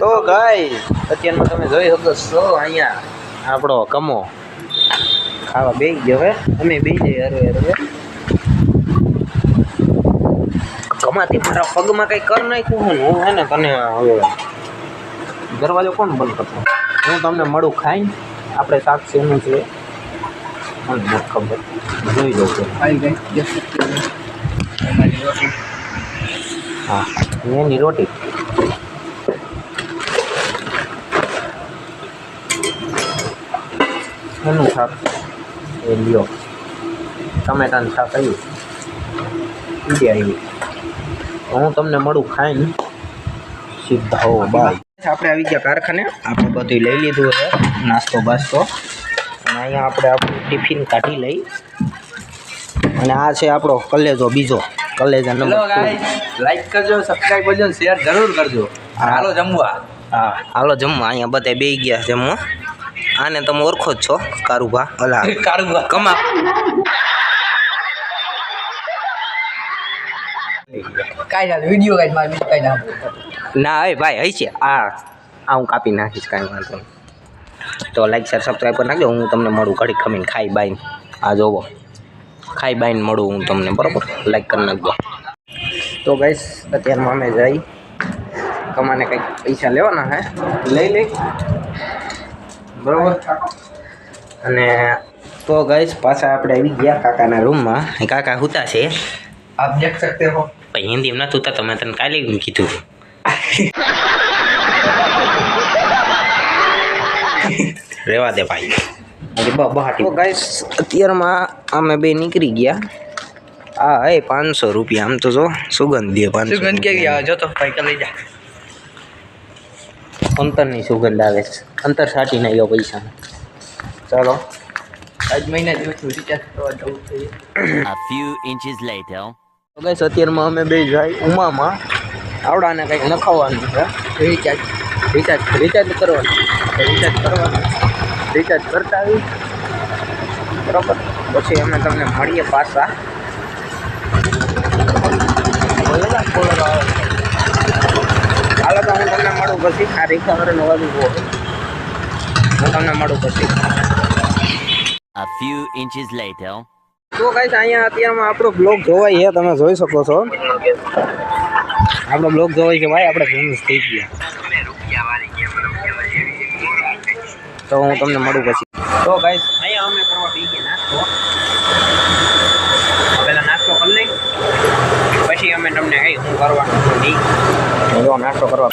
તો ગાય અત્યારમાં તમે જોઈ શકો છો અહીંયા આપણો કમો. ખાવા બે ગયો હે અમે બે જઈએ અરે હરવે. કમાતી મારા પગમાં કંઈ કર નાખ્યું હું હું હે ને તને હવે દરવાજો કોણ બંધ કરતો? હું તમને મળું ખાઈ આપણે શાક સેનું છે? ખબર. જોઈ લઉં છું હા. એની રોટી. એનું શાક એ લ્યો. ટમેટાનું શાક આવ્યું ઈડી આવ્યું હું તમને મળું ખાઈને. સીધા હો બાય. આપણે આવી ગયા કારખાને. આપણે બધું લઈ લીધું છે. નાસ્તો બાસ્તો. અને અહીંયા આપણે આપણું ટિફિન કાઢી લઈ. અને આ છે આપણો કલેજો બીજો. કલેજા નંબર. લાઈક કરજો સબસ્ક્રાઈબ કરજો શેર જરૂર કરજો. હાલો જમવા. હા. હાલો જમવા. અહીંયા બધા બે ગયા જમવા. આને તમે ઓળખો જ છો કારુભા. અલા. કારુભા. કમા કાઈ ના વિડિયો કાઈ માર બીજું કાઈ ના. ના એ ભાઈ હઈ છે. આ આ હું કાપી નાખીશ કાંઈ વાંધો નહીં. તો લાઈક શેર સબસ્ક્રાઈબ કરી નાખજો. હું તમને મળું ઘડી ખમીને ખાઈ બાઈને. આ જોવો. ખાઈ બાઈને મળું હું તમને બરાબર? લાઈક કરી નાખજો. તો ગાઈસ અત્યારમાં અમે જઈ. કમાને કંઈક પૈસા લેવાના હે. લઈ લઈ બરાબર? અને તો ગઈશ પાછા આપણે આવી ગયા કાકાના રૂમમાં કાકા હુતા છે. આપ દેખ સકતે હો. હિન્દી ના તુતા તમે તને કાલે કીધું. રેવા દે ભાઈ. તો અત્યારમાં અમે બે નીકળી ગયા. આ એ પાંચસો રૂપિયા. આમ તો જો સુગંધ દે પાંચસો સુગંધ જો તો ભાઈ લઈ જા. અંતરની સુગંધ આવે છે. અંતર સાટી નાખ્યો પૈસા ચાલો. આજ મહિના દિવસનું રિચાર્જ કરવા જવું છે. A few inches later. તો ગાઈસ અત્યારમાં અમે બે જાય ઉમામાં. આવડાને કંઈક નખાવવાનું છે. રિચાર્જ રિચાર્જ રિચાર્જ કરવાનું. રિચાર્જ કરવાનું. રિચાર્જ કરતા આવી બરાબર? પછી અમે તમને મળીએ પાછા. બોલો બોલો. પછી આ રિક્ષાવાળાનો અવાજ ઊભો હોય. હું તમને મળું પછી. A few inches later. તો ગાઈસ અહીંયા અત્યારમાં આપણો બ્લોગ જોવાય છે તમે જોઈ શકો છો. આપણો બ્લોગ જોવાય છે ભાઈ આપણે ફેમસ થઈ ગયા. તો હું તમને મળું પછી. તો ગાઈસ અહીંયા અમે કરવા બી ગયા નાસ્તો. પહેલા નાસ્તો કરી લઈ. પછી અમે તમને કઈ હું કરવાનું નહીં. જો નાસ્તો કરવા